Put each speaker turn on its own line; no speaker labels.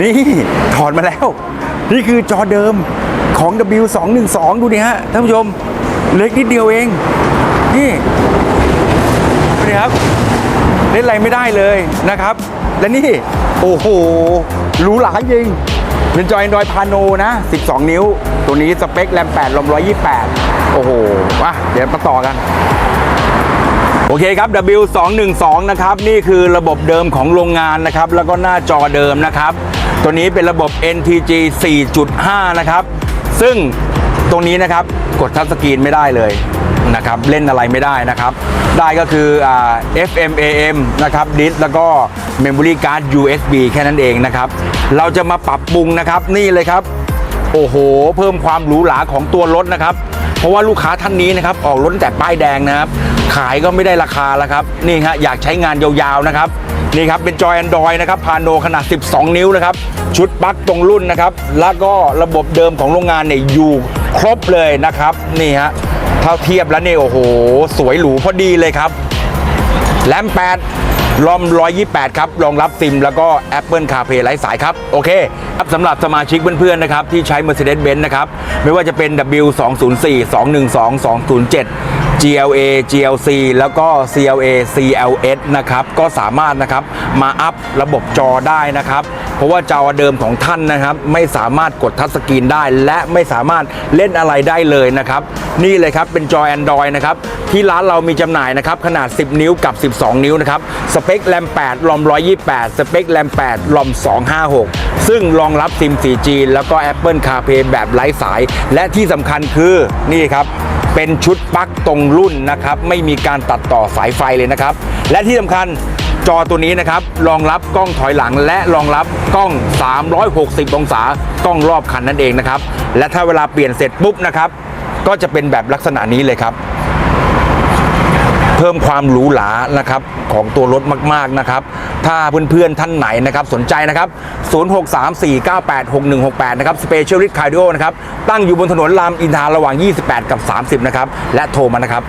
นี่ถอดมาแล้ว นี่คือจอเดิมของ W212 ดูดิฮะท่านผู้ชม เล็กนิดเดียวเอง นี่ดูดิครับ เล่นอะไรไม่ได้เลยนะครับ และนี่ โอ้โหหรูหราจริงเป็นจอ Android Pano นะ 12 นิ้ว ตัวนี้สเปคแรม8ลม128 โอ้โหมาเดี๋ยวมาต่อกันโอเคครับ W212 นะครับ นี่คือระบบเดิมของโรงงานนะครับ แล้วก็หน้าจอเดิมนะครับ ตัวนี้เป็นระบบ NTG 4.5 นะครับ ซึ่งตรงนี้นะครับกดทัชสกรีนไม่ได้เลยนะครับเล่นอะไรไม่ได้นะครับ ได้ก็คืออ FM AM นะครับดิสแล้วก็ Memory Card USB แค่นั้นเองนะครับ เราจะมาปรับปรุงนะครับนี่เลยครับ โอ้โห เพิ่มความหรูหราของตัวรถนะครับ เพราะว่าลูกค้าท่านนี้นะครับออกรถแต่ป้ายแดงนะครับ ขายก็ไม่ได้ราคาแล้วครับ นี่ฮะอยากใช้งานยาวๆนะครับ นี่ครับเป็นจอย Android นะครับพาโนขนาด 12 นิ้วนะครับ ชุดปลั๊กตรงรุ่นนะครับ แล้วก็ระบบเดิมของโรงงานเนี่ยอยู่ครบเลยนะครับ นี่ฮะเท่าเทียบแล้วเนี่ยโอ้โห สวยหรูพอดีเลยครับแรม8ลอม 128 ครับ รองรับซิม แล้วก็ Apple CarPlay ไร้สายครับ โอเคครับสำหรับสมาชิกเพื่อนๆนะครับ ที่ใช้ Mercedes-Benz นะครับ ไม่ว่าจะเป็น W204 212 207 GLA GLC แล้วก็ CLA CLS นะครับก็สามารถนะครับมาอัพระบบจอได้นะครับ เพราะว่าจอเดิมของท่านนะครับไม่สามารถกดทัชสกรีนได้ และไม่สามารถเล่นอะไรได้เลยนะครับ นี่เลยครับเป็นจอ Android นะครับที่ร้านเรามีจำหน่ายนะครับขนาด 10 นิ้วกับ 12 นิ้วนะครับสเปคแรม8ลอม128 สเปคแรม8ลอม256 ซึ่งรองรับซิม 4G แล้วก็ Apple CarPlay แบบไร้สาย และที่สำคัญคือนี่ครับเป็นชุดปลั๊กตรงรุ่นนะครับไม่มีการตัดต่อสายไฟเลยนะครับ และที่สำคัญจอตัวนี้นะครับรองรับกล้องถอยหลังและรองรับกล้อง 360 องศากล้องรอบคันนั่นเองนะครับ และถ้าเวลาเปลี่ยนเสร็จปุ๊บนะครับ ก็จะเป็นแบบลักษณะนี้เลยครับ เพิ่มความหรูหรานะครับของตัวรถมากๆนะครับ ถ้าเพื่อนๆท่านไหนนะครับสนใจนะครับ 0634986168 นะครับ Specialist Cardio นะครับ ตั้งอยู่บนถนนรามอินทราระหว่าง 28 กับ 30 นะครับ และโทรมานะครับ